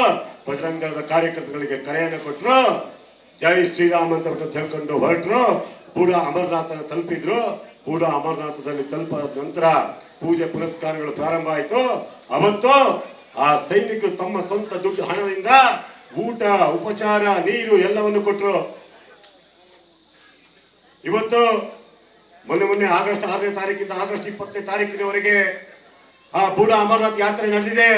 ಬಜರಂಗದ ಕಾರ್ಯಕರ್ತಗಳಿಗೆ ಕರೆಯನ್ನು ಕೊಟ್ರು. ಜೈ ಶ್ರೀರಾಮ್ ಅಂತ ಬಿಟ್ಟು ಹೇಳ್ಕೊಂಡು ಹೊರಟ್ರು. ಕೂಡ ಅಮರನಾಥನ ತಲುಪಿದ್ರು. ಕೂಡ ಅಮರನಾಥದಲ್ಲಿ ತಲುಪಾದ ನಂತರ ಪೂಜೆ ಪುರಸ್ಕಾರಗಳು ಪ್ರಾರಂಭ ಆಯಿತು. ಅವತ್ತು ಆ ಸೈನಿಕರು ತಮ್ಮ ಸ್ವಂತ ದುಡ್ಡು ಹಣದಿಂದ ಊಟ, ಉಪಚಾರ, ನೀರು ಎಲ್ಲವನ್ನು ಕೊಟ್ಟರು ಇವತ್ತು ಮೊನ್ನೆ ಮೊನ್ನೆ ಆಗಸ್ಟ್ ಆರನೇ ತಾರೀಕಿಂದ ಆಗಸ್ಟ್ ಇಪ್ಪತ್ತನೇ ತಾರೀಕಿನವರೆಗೆ ಆ ಬುಡ ಅಮರನಾಥ್ ಯಾತ್ರೆ ನಡೆದಿದೆ.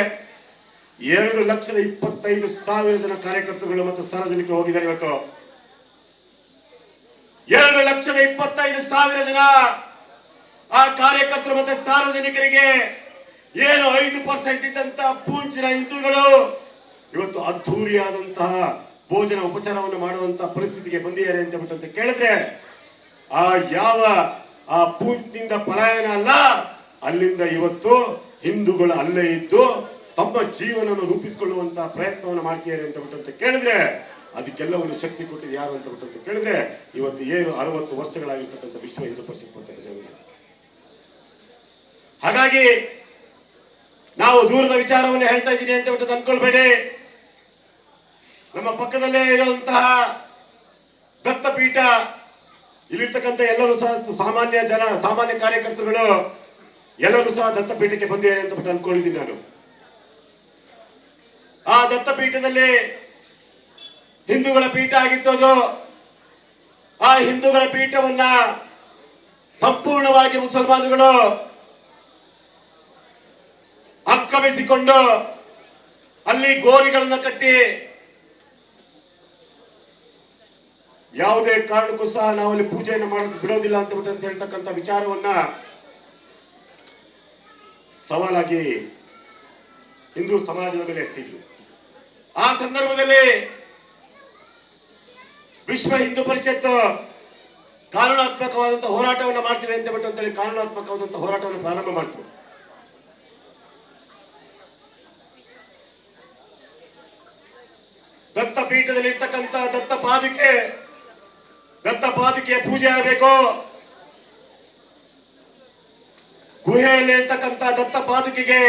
ಎರಡು ಲಕ್ಷದ ಇಪ್ಪತ್ತೈದು ಸಾವಿರ ಜನ ಕಾರ್ಯಕರ್ತರುಗಳು ಮತ್ತು ಸಾರ್ವಜನಿಕರು ಹೋಗಿದ್ದಾರೆ ಇವತ್ತು. ಎರಡು ಲಕ್ಷದ ಇಪ್ಪತ್ತೈದು ಸಾವಿರ ಜನ ಆ ಕಾರ್ಯಕರ್ತರು ಮತ್ತೆ ಸಾರ್ವಜನಿಕರಿಗೆ ಏನು ಐದು ಪರ್ಸೆಂಟ್ ಇದ್ದಂತಹ ಪೂಂಚಿನ ಹಿಂದೂಗಳು ಇವತ್ತು ಅದ್ಧೂರಿಯಾದಂತಹ ಭೋಜನ ಉಪಚಾರವನ್ನು ಮಾಡುವಂತಹ ಪರಿಸ್ಥಿತಿಗೆ ಬಂದಿದ್ದಾರೆ ಅಂತ ಬಿಟ್ಟು ಕೇಳಿದ್ರೆ, ಆ ಯಾವ ಆ ಪೂಂಚ್ನಿಂದ ಪಲಾಯನ ಅಲ್ಲ, ಅಲ್ಲಿಂದ ಇವತ್ತು ಹಿಂದೂಗಳು ಅಲ್ಲೇ ಇದ್ದು ತಮ್ಮ ಜೀವನವನ್ನು ರೂಪಿಸಿಕೊಳ್ಳುವಂತಹ ಪ್ರಯತ್ನವನ್ನು ಮಾಡ್ತಿದ್ದಾರೆ ಅಂತ ಬಿಟ್ಟಂತ ಕೇಳಿದ್ರೆ ಅದಕ್ಕೆಲ್ಲವನ್ನು ಶಕ್ತಿ ಕೊಟ್ಟಿದ್ದು ಯಾರು ಅಂತ ಬಿಟ್ಟಂತೆ ಕೇಳಿದ್ರೆ, ಇವತ್ತು ಏನು ಅರವತ್ತು ವರ್ಷಗಳಾಗಿರ್ತಕ್ಕಂಥ ವಿಶ್ವ ಹಿಂದೂ ಪರಿಷತ್ ಜಗತ್ತಿನ ಹಾಗಾಗಿ ನಾವು ದೂರದ ವಿಚಾರವನ್ನು ಹೇಳ್ತಾ ಇದ್ದೀನಿ ಅಂತ ಬಿಟ್ಟು ಅನ್ಕೊಳ್ಬೇಡಿ. ನಮ್ಮ ಪಕ್ಕದಲ್ಲೇ ಇರುವಂತಹ ದತ್ತಪೀಠ, ಇಲ್ಲಿರ್ತಕ್ಕಂಥ ಎಲ್ಲರೂ ಸಹ ಸಾಮಾನ್ಯ ಜನ, ಸಾಮಾನ್ಯ ಕಾರ್ಯಕರ್ತರುಗಳು ಎಲ್ಲರೂ ಸಹ ದತ್ತಪೀಠಕ್ಕೆ ಬಂದಿದ್ದಾರೆ ಅಂತ ಅನ್ಕೊಂಡಿದ್ದೀನಿ ನಾನು. ಆ ದತ್ತಪೀಠದಲ್ಲಿ ಹಿಂದೂಗಳ ಪೀಠ ಆಗಿತ್ತು ಅದು. ಆ ಹಿಂದೂಗಳ ಪೀಠವನ್ನ ಸಂಪೂರ್ಣವಾಗಿ ಮುಸಲ್ಮಾನರುಗಳು ಆಕ್ರಮಿಸಿಕೊಂಡು ಅಲ್ಲಿ ಗೋರಿಗಳನ್ನ ಕಟ್ಟಿ ಯಾವುದೇ ಕಾರಣಕ್ಕೂ ಸಹ ನಾವು ಅಲ್ಲಿ ಪೂಜೆಯನ್ನು ಮಾಡೋದು ಬಿಡೋದಿಲ್ಲ ಅಂತ ಹೇಳ್ತಕ್ಕಂಥ ವಿಚಾರವನ್ನ ಸವಾಲಾಗಿ ಹಿಂದೂ ಸಮಾಜದ ಮೇಲೆ ಎಸ್ತಿದ್ರು ಆ ಸಂದರ್ಭದಲ್ಲಿ ವಿಶ್ವ ಹಿಂದೂ ಪರಿಷತ್ ಕಾನೂನಾತ್ಮಕವಾದಂತಹ ಹೋರಾಟವನ್ನು ಮಾಡ್ತೀವಿ ಅಂತ ಬಿಟ್ಟು ಅಂತೇಳಿ ಕಾನೂನಾತ್ಮಕವಾದಂತಹ ಹೋರಾಟವನ್ನು ಪ್ರಾರಂಭ ಮಾಡ್ತು. ದತ್ತ ಪೀಠದಲ್ಲಿ ಇರ್ತಕ್ಕಂಥ ದತ್ತ ಪಾದಕ್ಕೆ ದತ್ತ ಪಾದಕೆಯ ಪೂಜೆ ಆಗಬೇಕು. ಗುಹೆಯಲ್ಲಿ ಇರ್ತಕ್ಕಂಥ ದತ್ತ ಪಾದುಕಿಗೆ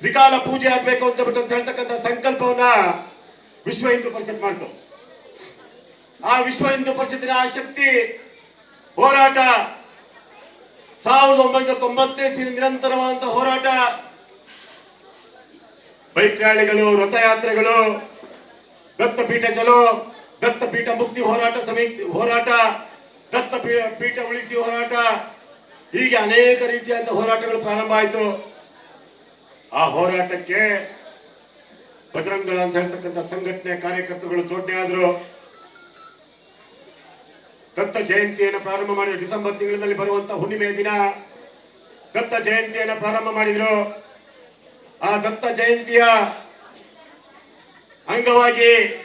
ತ್ರಿಕಾಲ ಪೂಜೆ ಆಗ್ಬೇಕು ಅಂತ ಬಿಟ್ಟು ಅಂತ ಹೇಳ್ತಕ್ಕಂಥ ಸಂಕಲ್ಪವನ್ನ ವಿಶ್ವ ಹಿಂದೂ ಪರಿಷತ್ ಮಾಡ್ತು. ಆ ವಿಶ್ವ ಹಿಂದೂ ಪರಿಷತ್ತಿನ ಆ ಶಕ್ತಿ ಹೋರಾಟ ಸಾವಿರದ ಒಂಬೈನೂರ ತೊಂಬತ್ತನೇ ಇಸ್ವಿಯಿಂದ ನಿರಂತರವಾದಂತಹ ಹೋರಾಟ. ಬೈಕ್ ರ್ಯಾಲಿಗಳು, ರಥಯಾತ್ರೆಗಳು, ದತ್ತಪೀಠ ಚಲೋ, ದತ್ತಪೀಠ ಮುಕ್ತಿ ಹೋರಾಟ ಸಮಿತಿ ಹೋರಾಟ ದತ್ತ ಪೀಠ ಉಳಿಸಿ ಹೋರಾಟ. ಹೀಗೆ ಅನೇಕ ರೀತಿಯಾದ ಹೋರಾಟಗಳು ಪ್ರಾರಂಭ ಆಯಿತು. ಆ ಹೋರಾಟಕ್ಕೆ ಬಜರಂಗಳ ಅಂತ ಹೇಳ್ತಕ್ಕಂಥ ಸಂಘಟನೆ ಕಾರ್ಯಕರ್ತರುಗಳು ಜೋಡಣೆ ಆದ್ರು. ದತ್ತ ಜಯಂತಿಯನ್ನು ಪ್ರಾರಂಭ ಮಾಡಿದ್ರು. ಡಿಸೆಂಬರ್ ತಿಂಗಳಲ್ಲಿ ಬರುವಂತಹ ಹುಣ್ಣಿಮೆಯ ದಿನ ದತ್ತ ಜಯಂತಿಯನ್ನು ಪ್ರಾರಂಭ ಮಾಡಿದರು. ಆ ದತ್ತ ಜಯಂತಿಯ ಅಂಗವಾಗಿ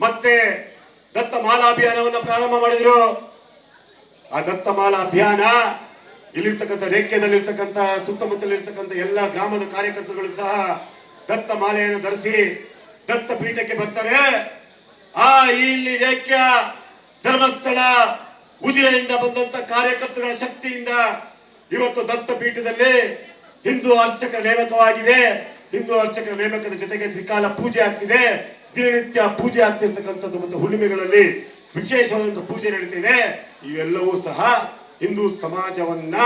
ಮತ್ತೆ ದತ್ತ ಮಾಲಾ ಅಭಿಯಾನವನ್ನು ಪ್ರಾರಂಭ ಮಾಡಿದ್ರು. ಆ ದತ್ತಮಾಲಾ ಅಭಿಯಾನ, ಇಲ್ಲಿರ್ತಕ್ಕಂಥ ರೇಖ್ಯದಲ್ಲಿರ್ತಕ್ಕಂಥ ಸುತ್ತಮುತ್ತಲಿರ್ತಕ್ಕಂಥ ಎಲ್ಲ ಗ್ರಾಮದ ಕಾರ್ಯಕರ್ತರುಗಳು ಸಹ ದತ್ತ ಮಾಲೆಯನ್ನು ಧರಿಸಿ ದತ್ತ ಪೀಠಕ್ಕೆ ಬರ್ತಾರೆ. ಆ, ಇಲ್ಲಿ ರೇಖ್ಯ ಧರ್ಮಸ್ಥಳ, ಉಜಿರೆಯಿಂದ ಬಂದಂತ ಕಾರ್ಯಕರ್ತರುಗಳ ಶಕ್ತಿಯಿಂದ ಇವತ್ತು ದತ್ತ ಪೀಠದಲ್ಲಿ ಹಿಂದೂ ಅರ್ಚಕರ ನೇಮಕವಾಗಿದೆ. ಹಿಂದೂ ಅರ್ಚಕರ ನೇಮಕದ ಜೊತೆಗೆ ತ್ರಿಕಾಲ ಪೂಜೆ ಆಗ್ತಿದೆ. ದಿನನಿತ್ಯ ಪೂಜೆ ಆಗ್ತಿರ್ತಕ್ಕಂಥದ್ದು ಮತ್ತು ಹುಣ್ಣಿಮೆಗಳಲ್ಲಿ ವಿಶೇಷವಾದಂತಹ ಪೂಜೆ ನಡೀತಿದೆ. ಇವೆಲ್ಲವೂ ಸಹ ಹಿಂದೂ ಸಮಾಜವನ್ನ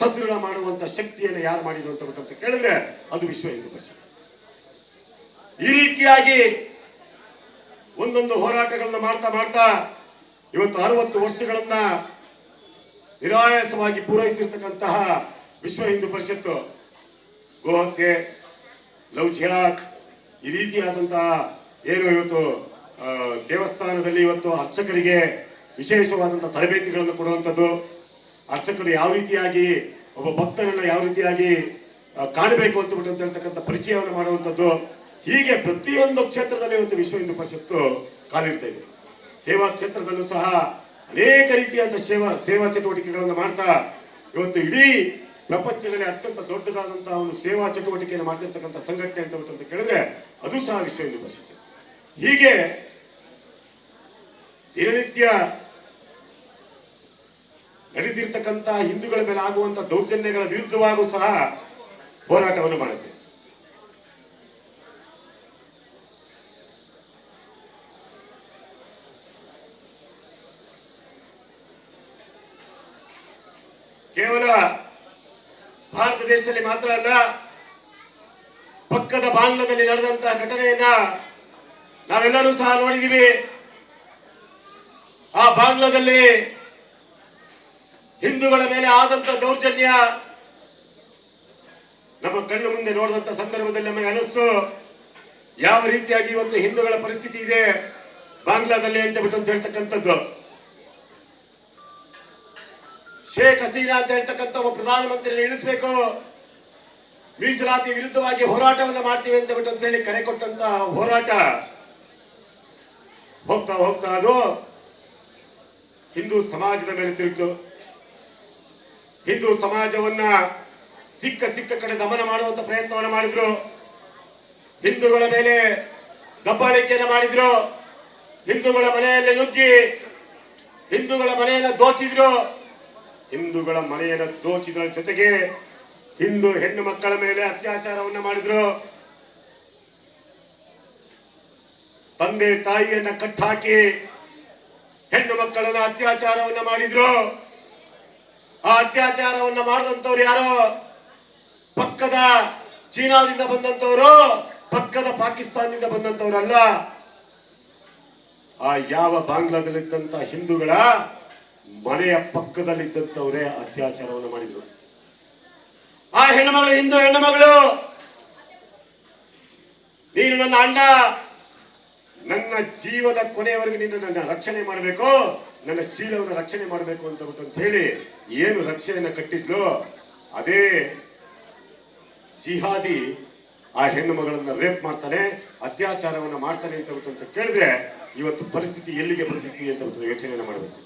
ಸದೃಢ ಮಾಡುವಂತ ಶಕ್ತಿಯನ್ನು ಯಾರು ಮಾಡಿದ್ರು ಅಂತ ಅಂತ ಕೇಳಿದ್ರೆ ಅದು ವಿಶ್ವ ಹಿಂದೂ ಪರಿಷತ್. ಈ ರೀತಿಯಾಗಿ ಒಂದೊಂದು ಹೋರಾಟಗಳನ್ನ ಮಾಡ್ತಾ ಮಾಡ್ತಾ ಇವತ್ತು ಅರವತ್ತು ವರ್ಷಗಳನ್ನ ನಿರಾಯಾಸವಾಗಿ ಪೂರೈಸಿರ್ತಕ್ಕಂತಹ ವಿಶ್ವ ಹಿಂದೂ ಪರಿಷತ್ತು, ಗೋಹತ್ಯೆ, ಲವ್ ಜಿಹಾದ್, ಈ ರೀತಿಯಾದಂತಹ ಏನು ಇವತ್ತು ದೇವಸ್ಥಾನದಲ್ಲಿ ಇವತ್ತು ಅರ್ಚಕರಿಗೆ ವಿಶೇಷವಾದಂತಹ ತರಬೇತಿಗಳನ್ನು ಕೊಡುವಂಥದ್ದು. ಅರ್ಚಕರು ಯಾವ ರೀತಿಯಾಗಿ, ಒಬ್ಬ ಭಕ್ತರನ್ನ ಯಾವ ರೀತಿಯಾಗಿ ಕಾಣಬೇಕು ಅಂತ ಬಿಟ್ಟು ಅಂತ ಹೇಳ್ತಕ್ಕಂಥ ಪರಿಚಯವನ್ನು ಮಾಡುವಂಥದ್ದು. ಹೀಗೆ ಪ್ರತಿಯೊಂದು ಕ್ಷೇತ್ರದಲ್ಲಿ ಇವತ್ತು ವಿಶ್ವ ಹಿಂದೂ ಪರಿಷತ್ತು ಕಾಲಿಡ್ತಾ ಇದೆ. ಸೇವಾ ಕ್ಷೇತ್ರದಲ್ಲೂ ಸಹ ಅನೇಕ ರೀತಿಯಾದ ಸೇವಾ ಸೇವಾ ಚಟುವಟಿಕೆಗಳನ್ನು ಮಾಡ್ತಾ, ಇವತ್ತು ಇಡೀ ಪ್ರಪಂಚದಲ್ಲಿ ಅತ್ಯಂತ ದೊಡ್ಡದಾದಂತಹ ಒಂದು ಸೇವಾ ಚಟುವಟಿಕೆಯನ್ನು ಮಾಡ್ತಿರ್ತಕ್ಕಂಥ ಸಂಘಟನೆ ಅಂತ ಅಂತ ಕೇಳಿದ್ರೆ ಅದು ಸಹ ವಿಶ್ವ ಹಿಂದೂ ಪರಿಷತ್ತು. ಹೀಗೆ ದಿನನಿತ್ಯ ನಡೆದಿರ್ತಕ್ಕಂಥ ಹಿಂದೂಗಳ ಮೇಲೆ ಆಗುವಂತಹ ದೌರ್ಜನ್ಯಗಳ ವಿರುದ್ಧವಾಗೂ ಸಹ ಹೋರಾಟವನ್ನು ಮಾಡುತ್ತೆ. ಕೇವಲ ಭಾರತ ದೇಶದಲ್ಲಿ ಮಾತ್ರ ಅಲ್ಲ, ಪಕ್ಕದ ಬಾಂಗ್ಲಾದಲ್ಲಿ ನಡೆದಂತಹ ಘಟನೆಯನ್ನ ನಾವೆಲ್ಲರೂ ಸಹ ನೋಡಿದೀವಿ ಆ ಬಾಂಗ್ಲಾದಲ್ಲಿ ಹಿಂದೂಗಳ ಮೇಲೆ ಆದಂತ ದೌರ್ಜನ್ಯ. ನಮ್ಮ ಕಣ್ಣು ಮುಂದೆ ನೋಡಿದಂತ ಸಂದರ್ಭದಲ್ಲಿ ನಮಗೆ ಅನಿಸ್ತು, ಯಾವ ರೀತಿಯಾಗಿ ಇವತ್ತು ಹಿಂದೂಗಳ ಪರಿಸ್ಥಿತಿ ಇದೆ, ಬಾಂಗ್ಲಾದಲ್ಲಿ ಅಂತ ಬಿಟ್ಟು ಅಂತ ಹೇಳ್ತಕ್ಕಂಥದ್ದು. ಶೇಖ್ ಹಸೀನಾ ಅಂತ ಹೇಳ್ತಕ್ಕಂಥ ಒಬ್ಬ ಪ್ರಧಾನಮಂತ್ರಿ ಇಳಿಸ್ಬೇಕು, ಮೀಸಲಾತಿ ವಿರುದ್ಧವಾಗಿ ಹೋರಾಟವನ್ನು ಮಾಡ್ತೀವಿ ಅಂತ ಬಿಟ್ಟು ಅಂತ ಹೇಳಿ ಕರೆ ಕೊಟ್ಟಂತ ಹೋರಾಟ. ಹೋಗ್ತಾ ಹೋಗ್ತಾ ಅದು ಹಿಂದೂ ಸಮಾಜದ ಮೇಲೆ ತಿರುಗಿತು. ಹಿಂದೂ ಸಮಾಜವನ್ನ ಸಿಕ್ಕ ಸಿಕ್ಕ ಕಡೆ ದಮನ ಮಾಡುವಂತ ಪ್ರಯತ್ನವನ್ನು ಮಾಡಿದ್ರು. ಹಿಂದೂಗಳ ಮೇಲೆ ದಬ್ಬಾಳಿಕೆಯನ್ನು ಮಾಡಿದ್ರು. ಹಿಂದೂಗಳ ಮನೆಯಲ್ಲಿ ನುಗ್ಗಿ ಹಿಂದೂಗಳ ಮನೆಯನ್ನು ದೋಚಿದ್ರು. ಹಿಂದೂಗಳ ಮನೆಯನ್ನು ದೋಚಿದ್ರ ಜೊತೆಗೆ ಹಿಂದೂ ಹೆಣ್ಣು ಮಕ್ಕಳ ಮೇಲೆ ಅತ್ಯಾಚಾರವನ್ನು ಮಾಡಿದ್ರು. ತಂದೆ ತಾಯಿಯನ್ನ ಕಟ್ಟಾಕಿ ಹೆಣ್ಣು ಮಕ್ಕಳನ್ನ ಅತ್ಯಾಚಾರವನ್ನ ಮಾಡಿದ್ರು. ಆ ಅತ್ಯಾಚಾರವನ್ನ ಮಾಡಿದಂತವ್ರು ಯಾರೋ? ಪಕ್ಕದ ಚೀನಾದಿಂದ ಬಂದಂತವರು ಪಕ್ಕದ ಪಾಕಿಸ್ತಾನದಿಂದ ಬಂದಂತವ್ರಲ್ಲ ಆ ಯಾವ ಬಾಂಗ್ಲಾದಲ್ಲಿದ್ದಂತ ಹಿಂದೂಗಳ ಮನೆಯ ಪಕ್ಕದಲ್ಲಿದ್ದಂತವರೇ ಅತ್ಯಾಚಾರವನ್ನು ಮಾಡಿದ್ರು. ಆ ಹೆಣ್ಣುಮಗಳು ಹಿಂದೂ ಹೆಣ್ಣುಮಗಳು, ನೀನು ನನ್ನ ಅಣ್ಣ, ನನ್ನ ಜೀವದ ಕೊನೆಯವರೆಗೆ ನೀನು ನನ್ನ ರಕ್ಷಣೆ ಮಾಡಬೇಕು, ನನ್ನ ಶೀಲವನ್ನು ರಕ್ಷಣೆ ಮಾಡಬೇಕು ಅಂತ ಹೇಳಿ ಏನು ರಕ್ಷೆಯನ್ನು ಕಟ್ಟಿದ್ಲು ಅದೇ ಜಿಹಾದಿ ಆ ಹೆಣ್ಣು ಮಗಳನ್ನ ರೇಪ್ ಮಾಡ್ತಾನೆ, ಅತ್ಯಾಚಾರವನ್ನು ಮಾಡ್ತಾನೆ ಅಂತ ಅಂತ ಕೇಳಿದ್ರೆ ಇವತ್ತು ಪರಿಸ್ಥಿತಿ ಎಲ್ಲಿಗೆ ಬಂದಿತ್ತು ಅಂತ ಯೋಚನೆಯನ್ನ ಮಾಡಬೇಕು.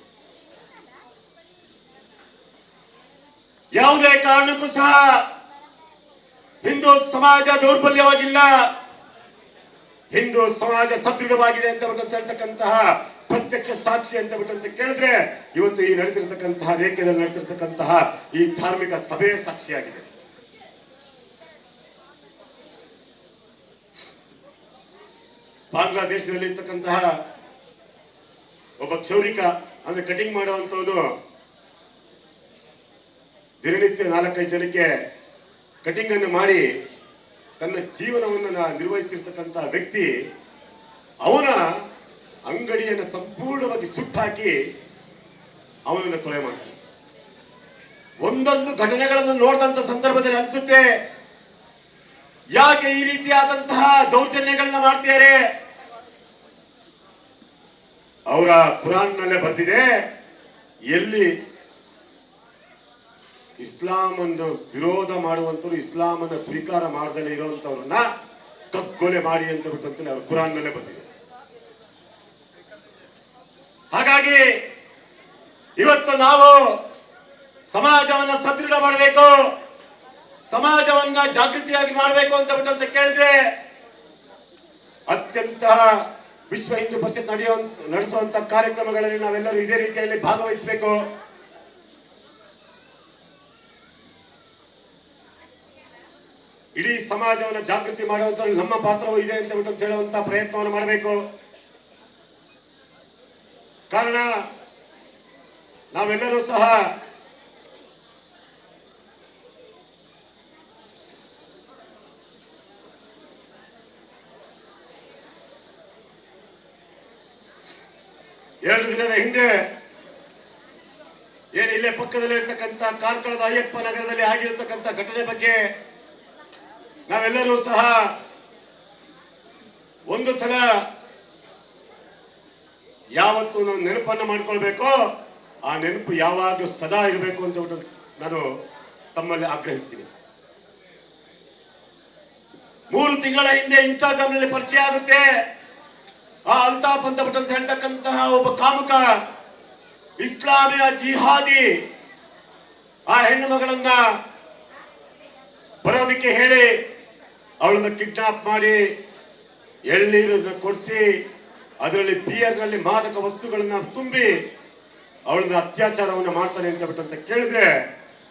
ಯಾವುದೇ ಕಾರಣಕ್ಕೂ ಸಹ ಹಿಂದೂ ಸಮಾಜ ದೌರ್ಬಲ್ಯವಾಗಿಲ್ಲ. ಹಿಂದೂ ಸಮಾಜ ಸದೃಢವಾಗಿದೆ ಅಂತ ಹೇಳ್ತಕ್ಕಂತಹ ಪ್ರತ್ಯಕ್ಷ ಸಾಕ್ಷಿ ಅಂತ ಬಿಟ್ಟಂತ ಕೇಳಿದ್ರೆ ಇವತ್ತು ಈ ನಡೆದಿರತಕ್ಕಂತಹ ರೇಖೆಯಲ್ಲಿ ನಡೆದಿರ್ತಕ್ಕಂತಹ ಈ ಧಾರ್ಮಿಕ ಸಭೆ ಸಾಕ್ಷಿಯಾಗಿದೆ. ಬಾಂಗ್ಲಾದೇಶದಲ್ಲಿ ಇರ್ತಕ್ಕಂತಹ ಒಬ್ಬ ಕ್ಷೌರಿಕ, ಅಂದ್ರೆ ಕಟಿಂಗ್ ಮಾಡುವಂತವನು ದಿನನಿತ್ಯ ನಾಲ್ಕೈದು ಜನಕ್ಕೆ ಕಟಿಂಗ್ ಅನ್ನು ಮಾಡಿ ತನ್ನ ಜೀವನವನ್ನು ನಿರ್ವಹಿಸ್ತಿರ್ತಕ್ಕಂತಹ ವ್ಯಕ್ತಿ, ಅವನ ಅಂಗಡಿಯನ್ನು ಸಂಪೂರ್ಣವಾಗಿ ಸುಟ್ಟಾಕಿ ಅವನನ್ನು ಕೊಲೆ ಮಾಡ್ತಾನೆ. ಒಂದೊಂದು ಘಟನೆಗಳನ್ನು ನೋಡಿದಂತ ಸಂದರ್ಭದಲ್ಲಿ ಅನಿಸುತ್ತೆ, ಯಾಕೆ ಈ ರೀತಿಯಾದಂತಹ ದೌರ್ಜನ್ಯಗಳನ್ನ ಮಾಡ್ತಿದ್ದಾರೆ? ಅವರ ಕುರಾನ್ನಲ್ಲೇ ಬರ್ತಿದೆ ಎಲ್ಲಿ ಇಸ್ಲಾಂ ಅನ್ನು ವಿರೋಧ ಮಾಡುವಂತವ್ರು ಇಸ್ಲಾಂ ಅನ್ನು ಸ್ವೀಕಾರ ಮಾಡದಲ್ಲೇ ಇರುವಂತವ್ರನ್ನ ಕಕ್ಕೊಲೆ ಮಾಡಿ ಅಂತ ಬಿಟ್ಟಂತಲೇ ಅವ್ರ ಕುರಾನ್ನಲ್ಲೇ ಬಂದಿದೆ ಹಾಗಾಗಿ ಇವತ್ತು ನಾವು ಸಮಾಜವನ್ನ ಸದೃಢ ಮಾಡಬೇಕು, ಸಮಾಜವನ್ನ ಜಾಗೃತಿಯಾಗಿ ಮಾಡಬೇಕು ಅಂತ ಬಿಟ್ಟಂತ ಕೇಳಿದ್ರೆ ಅತ್ಯಂತ ವಿಶ್ವ ಹಿಂದೂ ಪರಿಷತ್ ನಡೆಯುವ ನಡೆಸುವಂತ ಕಾರ್ಯಕ್ರಮಗಳಲ್ಲಿ ನಾವೆಲ್ಲರೂ ಇದೇ ರೀತಿಯಲ್ಲಿ ಭಾಗವಹಿಸಬೇಕು. ಇಡೀ ಸಮಾಜವನ್ನು ಜಾಗೃತಿ ಮಾಡುವಂತ ನಮ್ಮ ಪಾತ್ರವೂ ಇದೆ ಅಂತ ಬಿಟ್ಟು ಹೇಳುವಂತ ಪ್ರಯತ್ನವನ್ನು ಮಾಡಬೇಕು. ಕಾರಣ, ನಾವೆಲ್ಲರೂ ಸಹ ಎರಡು ದಿನದ ಹಿಂದೆ ಏನು ಇಲ್ಲೇ ಪಕ್ಕದಲ್ಲಿ ಇರ್ತಕ್ಕಂಥ ಕಾರ್ಕಳದ ಅಯ್ಯಪ್ಪ ನಗರದಲ್ಲಿ ಆಗಿರತಕ್ಕಂಥ ಘಟನೆ ಬಗ್ಗೆ ನಾವೆಲ್ಲರೂ ಸಹ ಒಂದು ಸಲ ಯಾವತ್ತು ನಾವು ನೆನಪನ್ನು ಮಾಡ್ಕೊಳ್ಬೇಕೋ, ಆ ನೆನಪು ಯಾವಾಗಲೂ ಸದಾ ಇರಬೇಕು ಅಂತ ನಾನು ತಮ್ಮಲ್ಲಿ ಆಗ್ರಹಿಸ್ತೀನಿ. ಮೂರು ತಿಂಗಳ ಹಿಂದೆ ಇನ್ಸ್ಟಾಗ್ರಾಮ್ನಲ್ಲಿ ಪರಿಚಯ ಆಗುತ್ತೆ. ಆ ಅಲ್ತಾಫ್ ಅಂತ ಬಿಟ್ಟಂತ ಹೇಳ್ತಕ್ಕಂತಹ ಒಬ್ಬ ಕಾಮುಕ, ಇಸ್ಲಾಮಿಯ ಜಿಹಾದಿ, ಆ ಹೆಣ್ಣು ಮಗಳನ್ನ ಬರೋದಕ್ಕೆ ಹೇಳಿ ಅವಳನ್ನ ಕಿಡ್ನಾಪ್ ಮಾಡಿ ಎಳ್ನೀರನ್ನ ಕೊಡಿಸಿ ಅದರಲ್ಲಿ ಬಿಯರ್ನಲ್ಲಿ ಮಾದಕ ವಸ್ತುಗಳನ್ನ ತುಂಬಿ ಅವಳನ್ನ ಅತ್ಯಾಚಾರವನ್ನು ಮಾಡ್ತಾನೆ ಅಂತ ಬಿಟ್ಟಂತ ಕೇಳಿದ್ರೆ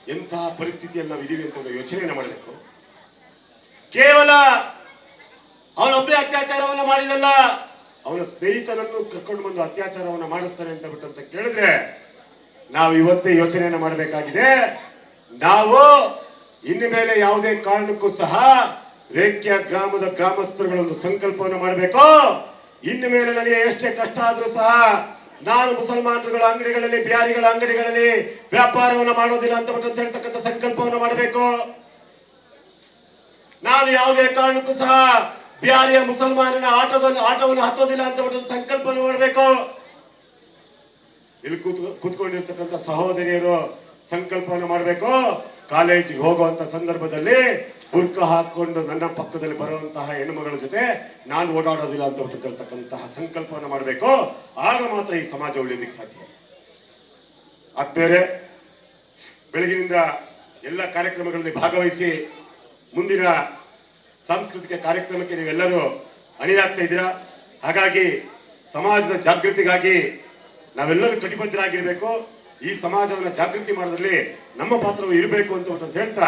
ಎಂತಹ ಪರಿಸ್ಥಿತಿಯಲ್ಲಿ ನಾವು ಇದೀವಿ ಅಂತ ಒಂದು ಯೋಚನೆಯನ್ನು ಮಾಡಬೇಕು. ಕೇವಲ ಅವನೊಬ್ಬೇ ಅತ್ಯಾಚಾರವನ್ನು ಮಾಡಿದಲ್ಲ, ಅವನ ಸ್ನೇಹಿತನನ್ನು ಕರ್ಕೊಂಡು ಬಂದು ಅತ್ಯಾಚಾರವನ್ನು ಮಾಡಿಸ್ತಾನೆ ಅಂತ ಬಿಟ್ಟಂತ ಕೇಳಿದ್ರೆ ನಾವು ಇವತ್ತೇ ಯೋಚನೆಯನ್ನು ಮಾಡಬೇಕಾಗಿದೆ. ನಾವು ಇನ್ನು ಮೇಲೆ ಯಾವುದೇ ಕಾರಣಕ್ಕೂ ಸಹ ರೇಖ್ಯ ಗ್ರಾಮದ ಗ್ರಾಮಸ್ಥರುಗಳೊಂದು ಸಂಕಲ್ಪವನ್ನು ಮಾಡಬೇಕು. ಇನ್ನು ಮೇಲೆ ನನಗೆ ಎಷ್ಟೇ ಕಷ್ಟ ಆದರೂ ಸಹ ನಾನು ಮುಸಲ್ಮಾನರುಗಳ ಅಂಗಡಿಗಳಲ್ಲಿ ಬಿಹಾರಿಗಳ ಅಂಗಡಿಗಳಲ್ಲಿ ವ್ಯಾಪಾರವನ್ನು ಮಾಡೋದಿಲ್ಲ ಅಂತ ಹೇಳ್ತಕ್ಕಂಥ ಸಂಕಲ್ಪವನ್ನು ಮಾಡಬೇಕು. ನಾನು ಯಾವುದೇ ಕಾರಣಕ್ಕೂ ಸಹ ಬಿಹಾರಿಯ ಮುಸಲ್ಮಾನನ ಆಟದ ಆಟವನ್ನು ಹತ್ತೋದಿಲ್ಲ ಅಂತ ಸಂಕಲ್ಪವನ್ನು ಮಾಡಬೇಕು. ಇಲ್ಲಿ ಕೂತ್, ಕೂತ್ಕೊಂಡಿರ್ತಕ್ಕಂಥ ಸಹೋದರಿಯರು ಸಂಕಲ್ಪವನ್ನು ಮಾಡಬೇಕು. ಕಾಲೇಜಿಗೆ ಹೋಗುವಂತ ಸಂದರ್ಭದಲ್ಲಿ ಬುರ್ಕ ಹಾಕೊಂಡು ನನ್ನ ಪಕ್ಕದಲ್ಲಿ ಬರುವಂತಹ ಹೆಣ್ಣುಮಗಳ ಜೊತೆ ನಾನು ಓಡಾಡೋದಿಲ್ಲ ಅಂತ ಬಿಟ್ಟಿರ್ತಕ್ಕಂತಹ ಸಂಕಲ್ಪವನ್ನು ಮಾಡಬೇಕು. ಆಗ ಮಾತ್ರ ಈ ಸಮಾಜ ಉಳಿಯೋದಕ್ಕೆ ಸಾಧ್ಯ. ಬೇರೆ. ಬೆಳಗಿನಿಂದ ಎಲ್ಲ ಕಾರ್ಯಕ್ರಮಗಳಲ್ಲಿ ಭಾಗವಹಿಸಿ ಮುಂದಿನ ಸಾಂಸ್ಕೃತಿಕ ಕಾರ್ಯಕ್ರಮಕ್ಕೆ ನೀವೆಲ್ಲರೂ ಅಣಿಯಾಗ್ತಾ ಇದ್ದೀರಾ? ಹಾಗಾಗಿ ಸಮಾಜದ ಜಾಗೃತಿಗಾಗಿ ನಾವೆಲ್ಲರೂ ಕಟಿಬದ್ಧರಾಗಿರಬೇಕು. ಈ ಸಮಾಜವನ್ನು ಜಾಗೃತಿ ಮಾಡೋದ್ರಲ್ಲಿ ನಮ್ಮ ಪಾತ್ರವು ಇರಬೇಕು ಅಂತ ಹೇಳ್ತಾ